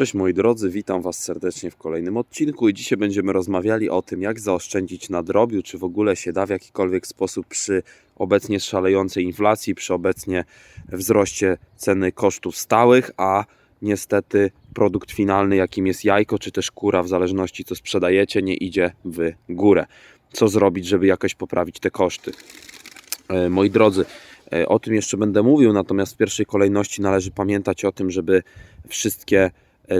Cześć moi drodzy, witam Was serdecznie w kolejnym odcinku i dzisiaj będziemy rozmawiali o tym, jak zaoszczędzić na drobiu, czy w ogóle się da w jakikolwiek sposób przy obecnie szalejącej inflacji, przy obecnie wzroście ceny kosztów stałych, a niestety produkt finalny, jakim jest jajko, czy też kura, w zależności co sprzedajecie, nie idzie w górę. Co zrobić, żeby jakoś poprawić te koszty? E, Moi drodzy, e, o tym jeszcze będę mówił, natomiast w pierwszej kolejności należy pamiętać o tym, żeby wszystkie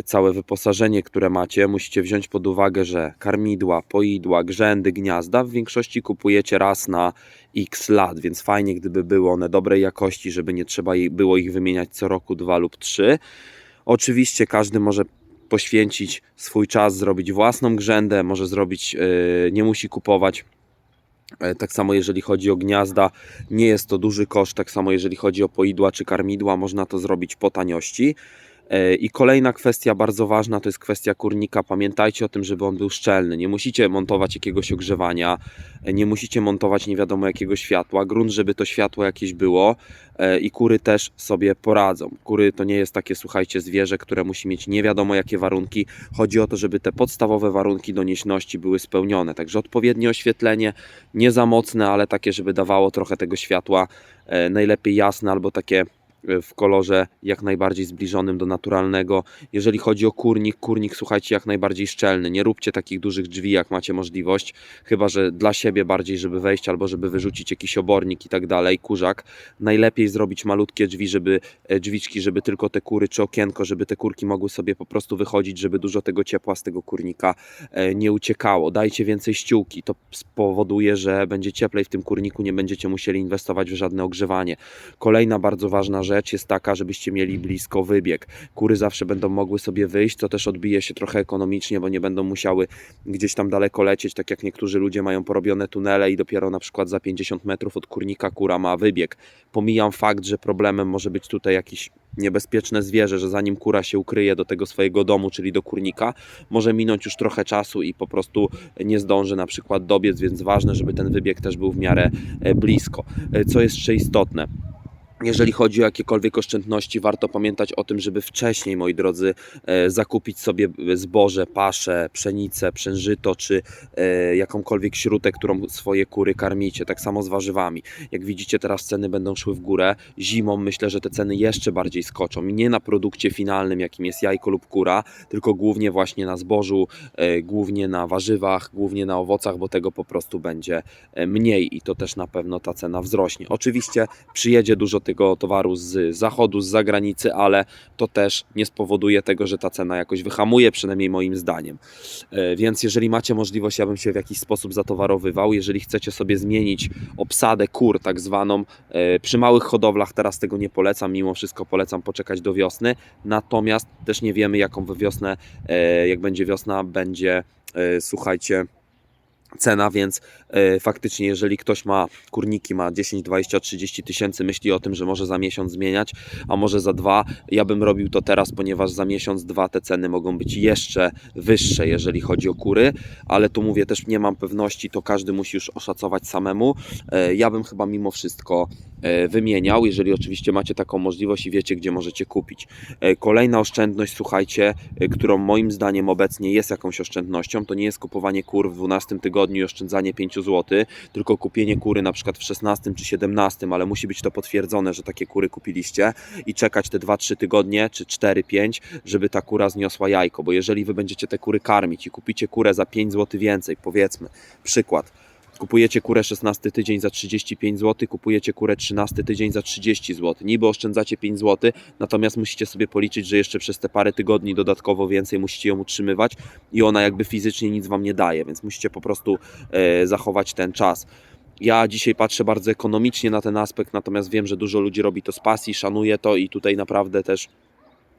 całe wyposażenie, które macie, musicie wziąć pod uwagę, że karmidła, poidła, grzędy, gniazda w większości kupujecie raz na x lat, więc fajnie gdyby były one dobrej jakości, żeby nie trzeba było ich wymieniać co roku dwa lub trzy. Oczywiście każdy może poświęcić swój czas, zrobić własną grzędę, może zrobić, e, nie musi kupować E, Tak samo jeżeli chodzi o gniazda, nie jest to duży koszt. Tak samo jeżeli chodzi o poidła czy karmidła, można to zrobić po taniości. E, I kolejna kwestia bardzo ważna to jest kwestia kurnika. Pamiętajcie o tym, żeby on był szczelny. Nie musicie montować jakiegoś ogrzewania, e, nie musicie montować nie wiadomo jakiego światła. Grunt, żeby to światło jakieś było e, i kury też sobie poradzą. Kury to nie jest takie, słuchajcie, zwierzę, które musi mieć nie wiadomo jakie warunki. Chodzi o to, żeby te podstawowe warunki donieśności były spełnione. Także odpowiednie oświetlenie, nie za mocne, ale takie, żeby dawało trochę tego światła, najlepiej jasne albo takie w kolorze jak najbardziej zbliżonym do naturalnego. Jeżeli chodzi o kurnik, kurnik słuchajcie jak najbardziej szczelny. Nie róbcie takich dużych drzwi jak macie możliwość, chyba że dla siebie bardziej, żeby wejść albo żeby wyrzucić jakiś obornik i tak dalej, kurzak. Najlepiej zrobić malutkie drzwi, żeby e, drzwiczki, żeby tylko te kury czy okienko, żeby te kurki mogły sobie po prostu wychodzić, żeby dużo tego ciepła z tego kurnika e, nie uciekało. Dajcie więcej ściółki, to spowoduje, że będzie cieplej w tym kurniku, nie będziecie musieli inwestować w żadne ogrzewanie. Kolejna bardzo ważna rzecz jest taka, żebyście mieli blisko wybieg. Kury zawsze będą mogły sobie wyjść, to też odbije się trochę ekonomicznie, bo nie będą musiały gdzieś tam daleko lecieć, tak jak niektórzy ludzie mają porobione tunele i dopiero na przykład za 50 metrów od kurnika kura ma wybieg. Pomijam fakt, że problemem może być tutaj jakiś niebezpieczne zwierzę, że zanim kura się ukryje do tego swojego domu, czyli do kurnika, może minąć już trochę czasu i po prostu nie zdąży na przykład dobiec, więc ważne, żeby ten wybieg też był w miarę e, blisko. E, Co jest jeszcze istotne? Jeżeli chodzi o jakiekolwiek oszczędności, warto pamiętać o tym, żeby wcześniej, moi drodzy, e, zakupić sobie zboże, paszę, pszenicę, przężyto czy e, jakąkolwiek śrutę, którą swoje kury karmicie. Tak samo z warzywami. Jak widzicie, teraz ceny będą szły w górę. Zimą myślę, że te ceny jeszcze bardziej skoczą. I nie na produkcie finalnym, jakim jest jajko lub kura, tylko głównie właśnie na zbożu, e, głównie na warzywach, głównie na owocach, bo tego po prostu będzie e, mniej i to też na pewno ta cena wzrośnie. Oczywiście przyjedzie dużo tego towaru z zachodu, z zagranicy, ale to też nie spowoduje tego, że ta cena jakoś wyhamuje, przynajmniej moim zdaniem. E, Więc jeżeli macie możliwość, ja bym się w jakiś sposób zatowarowywał. Jeżeli chcecie sobie zmienić obsadę kur, tak zwaną, e, przy małych hodowlach teraz tego nie polecam, mimo wszystko polecam poczekać do wiosny. Natomiast też nie wiemy, jaką we wiosnę, e, jak będzie wiosna, będzie, słuchajcie, cena, więc faktycznie jeżeli ktoś ma kurniki, ma 10, 20, 30 tysięcy, myśli o tym, że może za miesiąc zmieniać, a może za dwa, ja bym robił to teraz, ponieważ za miesiąc, dwa te ceny mogą być jeszcze wyższe, jeżeli chodzi o kury, ale tu mówię też nie mam pewności, to każdy musi już oszacować samemu. E, ja bym chyba mimo wszystko e, wymieniał, jeżeli oczywiście macie taką możliwość i wiecie, gdzie możecie kupić. E, Kolejna oszczędność, słuchajcie, e, którą moim zdaniem obecnie jest jakąś oszczędnością, to nie jest kupowanie kur w 12 tygodniu i oszczędzanie 5 zł, tylko kupienie kury na przykład w 16 czy 17, ale musi być to potwierdzone, że takie kury kupiliście i czekać te 2-3 tygodnie czy 4-5, żeby ta kura zniosła jajko, bo jeżeli wy będziecie te kury karmić i kupicie kurę za 5 zł więcej, powiedzmy, przykład, Kupujecie kurę 16 tydzień za 35 zł, kupujecie kurę 13 tydzień za 30 zł. Niby oszczędzacie 5 zł, natomiast musicie sobie policzyć, że jeszcze przez te parę tygodni dodatkowo więcej musicie ją utrzymywać i ona jakby fizycznie nic wam nie daje, więc musicie po prostu e, zachować ten czas. Ja dzisiaj patrzę bardzo ekonomicznie na ten aspekt, natomiast wiem, że dużo ludzi robi to z pasji, szanuję to i tutaj naprawdę też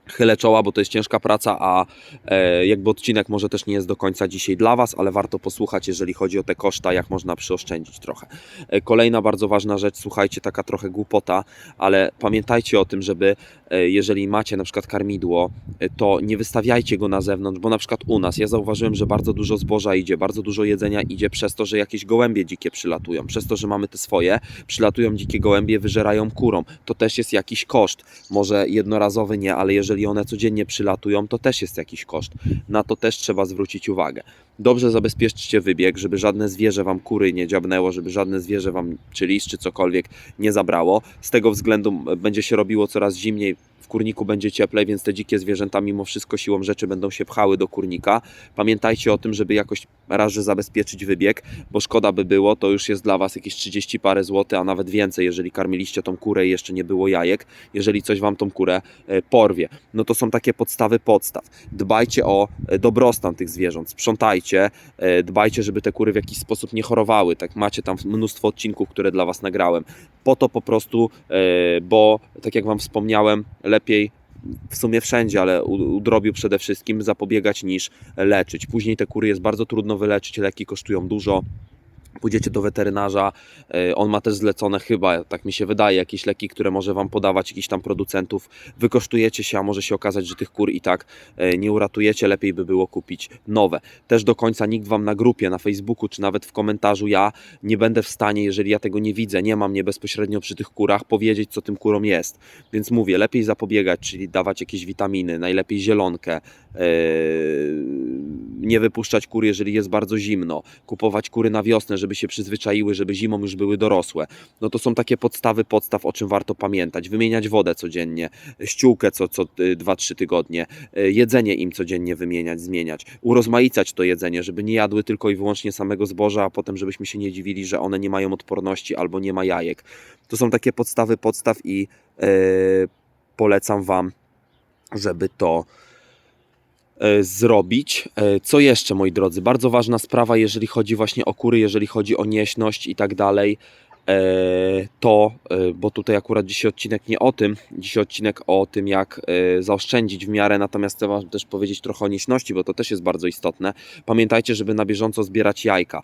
chylę czoła, bo to jest ciężka praca, a e, jakby odcinek może też nie jest do końca dzisiaj dla Was, ale warto posłuchać, jeżeli chodzi o te koszta, jak można przyoszczędzić trochę. E, kolejna bardzo ważna rzecz, słuchajcie, taka trochę głupota, ale pamiętajcie o tym, żeby e, jeżeli macie na przykład karmidło, e, to nie wystawiajcie go na zewnątrz, bo na przykład u nas ja zauważyłem, że bardzo dużo zboża idzie, bardzo dużo jedzenia idzie przez to, że jakieś gołębie dzikie przylatują, przez to, że mamy te swoje, przylatują dzikie gołębie, wyżerają kurą. To też jest jakiś koszt, może jednorazowy nie, ale jeżeli jeżeli one codziennie przylatują, to też jest jakiś koszt. Na to też trzeba zwrócić uwagę. Dobrze zabezpieczcie wybieg, żeby żadne zwierzę wam kury nie dziabnęło, żeby żadne zwierzę wam, czy lis, czy cokolwiek nie zabrało. Z tego względu będzie się robiło coraz zimniej, w kurniku będzie cieplej, więc te dzikie zwierzęta mimo wszystko siłą rzeczy będą się pchały do kurnika. Pamiętajcie o tym, żeby jakoś raz, że zabezpieczyć wybieg, bo szkoda by było, to już jest dla Was jakieś 30 parę złotych, a nawet więcej, jeżeli karmiliście tą kurę i jeszcze nie było jajek, jeżeli coś Wam tą kurę e, porwie. No to są takie podstawy podstaw. Dbajcie o e, dobrostan tych zwierząt, sprzątajcie, e, dbajcie, żeby te kury w jakiś sposób nie chorowały. Tak macie tam mnóstwo odcinków, które dla Was nagrałem. Po to po prostu, e, bo tak jak Wam wspomniałem, lepiej w sumie wszędzie, ale u, u drobiu przede wszystkim zapobiegać niż leczyć. Później te kury jest bardzo trudno wyleczyć, leki kosztują dużo. Pójdziecie do weterynarza, e, on ma też zlecone chyba, tak mi się wydaje, jakieś leki, które może Wam podawać jakiś tam producentów. Wykosztujecie się, a może się okazać, że tych kur i tak e, nie uratujecie, lepiej by było kupić nowe. Też do końca nikt Wam na grupie, na Facebooku, czy nawet w komentarzu ja nie będę w stanie, jeżeli ja tego nie widzę, nie mam mnie bezpośrednio przy tych kurach, powiedzieć, co tym kurom jest. Więc mówię, lepiej zapobiegać, czyli dawać jakieś witaminy, najlepiej zielonkę, e, nie wypuszczać kur, jeżeli jest bardzo zimno, kupować kury na wiosnę, żeby się przyzwyczaiły, żeby zimą już były dorosłe. No to są takie podstawy podstaw, o czym warto pamiętać. Wymieniać wodę codziennie, ściółkę co, co 2-3 tygodnie, e, jedzenie im codziennie wymieniać, zmieniać, urozmaicać to jedzenie, żeby nie jadły tylko i wyłącznie samego zboża, a potem żebyśmy się nie dziwili, że one nie mają odporności albo nie ma jajek. To są takie podstawy podstaw i e, polecam Wam, żeby to zrobić. E, Co jeszcze, moi drodzy? Bardzo ważna sprawa, jeżeli chodzi właśnie o kury, jeżeli chodzi o nieśność i tak dalej. E, To, e, bo tutaj akurat dzisiaj odcinek nie o tym, dzisiaj odcinek o tym, jak e, zaoszczędzić w miarę, natomiast chcę Wam też powiedzieć trochę o nieśności, bo to też jest bardzo istotne. Pamiętajcie, żeby na bieżąco zbierać jajka.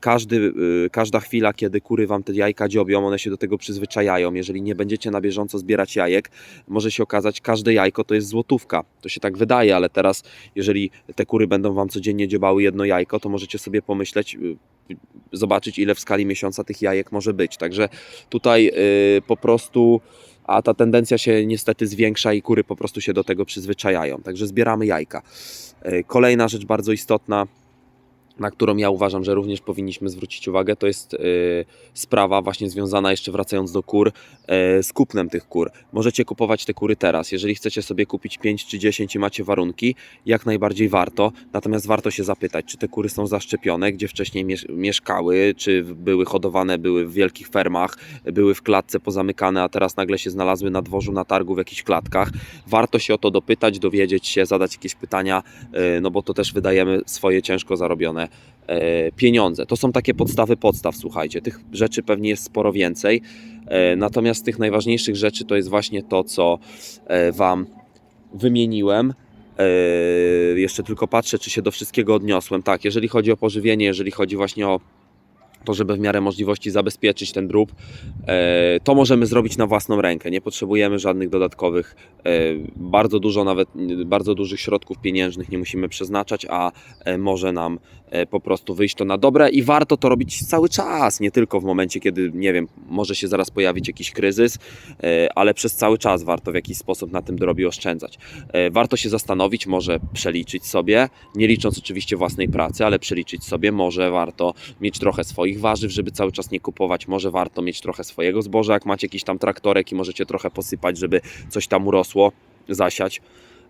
Każdy, każda chwila, kiedy kury Wam te jajka dziobią, one się do tego przyzwyczajają. Jeżeli nie będziecie na bieżąco zbierać jajek, może się okazać, każde jajko to jest złotówka. To się tak wydaje, ale teraz, jeżeli te kury będą Wam codziennie dziobały jedno jajko, to możecie sobie pomyśleć, zobaczyć, ile w skali miesiąca tych jajek może być. Także tutaj y, po prostu, a ta tendencja się niestety zwiększa i kury po prostu się do tego przyzwyczajają. Także zbieramy jajka. Y, Kolejna rzecz bardzo istotna, na którą ja uważam, że również powinniśmy zwrócić uwagę, to jest y, sprawa właśnie związana, jeszcze wracając do kur, y, z kupnem tych kur. Możecie kupować te kury teraz. Jeżeli chcecie sobie kupić 5 czy 10 i macie warunki, jak najbardziej warto. Natomiast warto się zapytać, czy te kury są zaszczepione, gdzie wcześniej miesz- mieszkały, czy były hodowane, były w wielkich fermach, były w klatce pozamykane, a teraz nagle się znalazły na dworzu, na targu w jakichś klatkach. Warto się o to dopytać, dowiedzieć się, zadać jakieś pytania, y, no bo to też wydajemy swoje ciężko zarobione e, pieniądze. To są takie podstawy podstaw, słuchajcie. Tych rzeczy pewnie jest sporo więcej. E, Natomiast tych najważniejszych rzeczy to jest właśnie to, co e, Wam wymieniłem. Jeszcze tylko patrzę, czy się do wszystkiego odniosłem. Tak, jeżeli chodzi o pożywienie, jeżeli chodzi właśnie o to, żeby w miarę możliwości zabezpieczyć ten drób, e, to możemy zrobić na własną rękę. Nie potrzebujemy żadnych dodatkowych, e, bardzo dużo nawet, bardzo dużych środków pieniężnych nie musimy przeznaczać, a e, może nam po prostu wyjść to na dobre i warto to robić cały czas, nie tylko w momencie, kiedy, nie wiem, może się zaraz pojawić jakiś kryzys, ale przez cały czas warto w jakiś sposób na tym drobie oszczędzać. Warto się zastanowić, może przeliczyć sobie, nie licząc oczywiście własnej pracy, ale przeliczyć sobie, może warto mieć trochę swoich warzyw, żeby cały czas nie kupować, może warto mieć trochę swojego zboża, jak macie jakiś tam traktorek i możecie trochę posypać, żeby coś tam urosło, zasiać.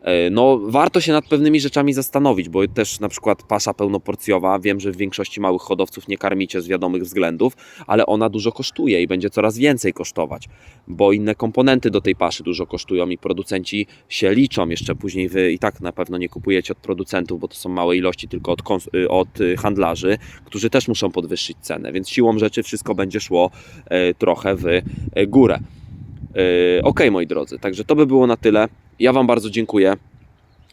E, No, warto się nad pewnymi rzeczami zastanowić, bo też na przykład pasza pełnoporcjowa, wiem, że w większości małych hodowców nie karmicie z wiadomych względów, ale ona dużo kosztuje i będzie coraz więcej kosztować, bo inne komponenty do tej paszy dużo kosztują i producenci się liczą. Jeszcze później wy i tak na pewno nie kupujecie od producentów, bo to są małe ilości, tylko od, y, od y, handlarzy, którzy też muszą podwyższyć cenę, więc siłą rzeczy wszystko będzie szło e, trochę w e, górę. E, Ok, moi drodzy, także to by było na tyle. Ja Wam bardzo dziękuję.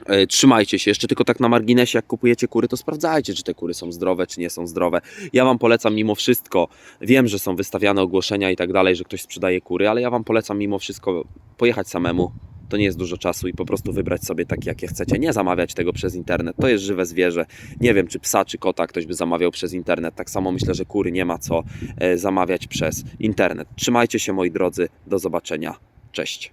E, Trzymajcie się. Jeszcze tylko tak na marginesie, jak kupujecie kury, to sprawdzajcie, czy te kury są zdrowe, czy nie są zdrowe. Ja Wam polecam mimo wszystko. Wiem, że są wystawiane ogłoszenia i tak dalej, że ktoś sprzedaje kury, ale ja Wam polecam mimo wszystko pojechać samemu. To nie jest dużo czasu i po prostu wybrać sobie takie, jakie chcecie. Nie zamawiać tego przez internet. To jest żywe zwierzę. Nie wiem, czy psa, czy kota ktoś by zamawiał przez internet. Tak samo myślę, że kury nie ma co e, zamawiać przez internet. Trzymajcie się, moi drodzy. Do zobaczenia. Cześć.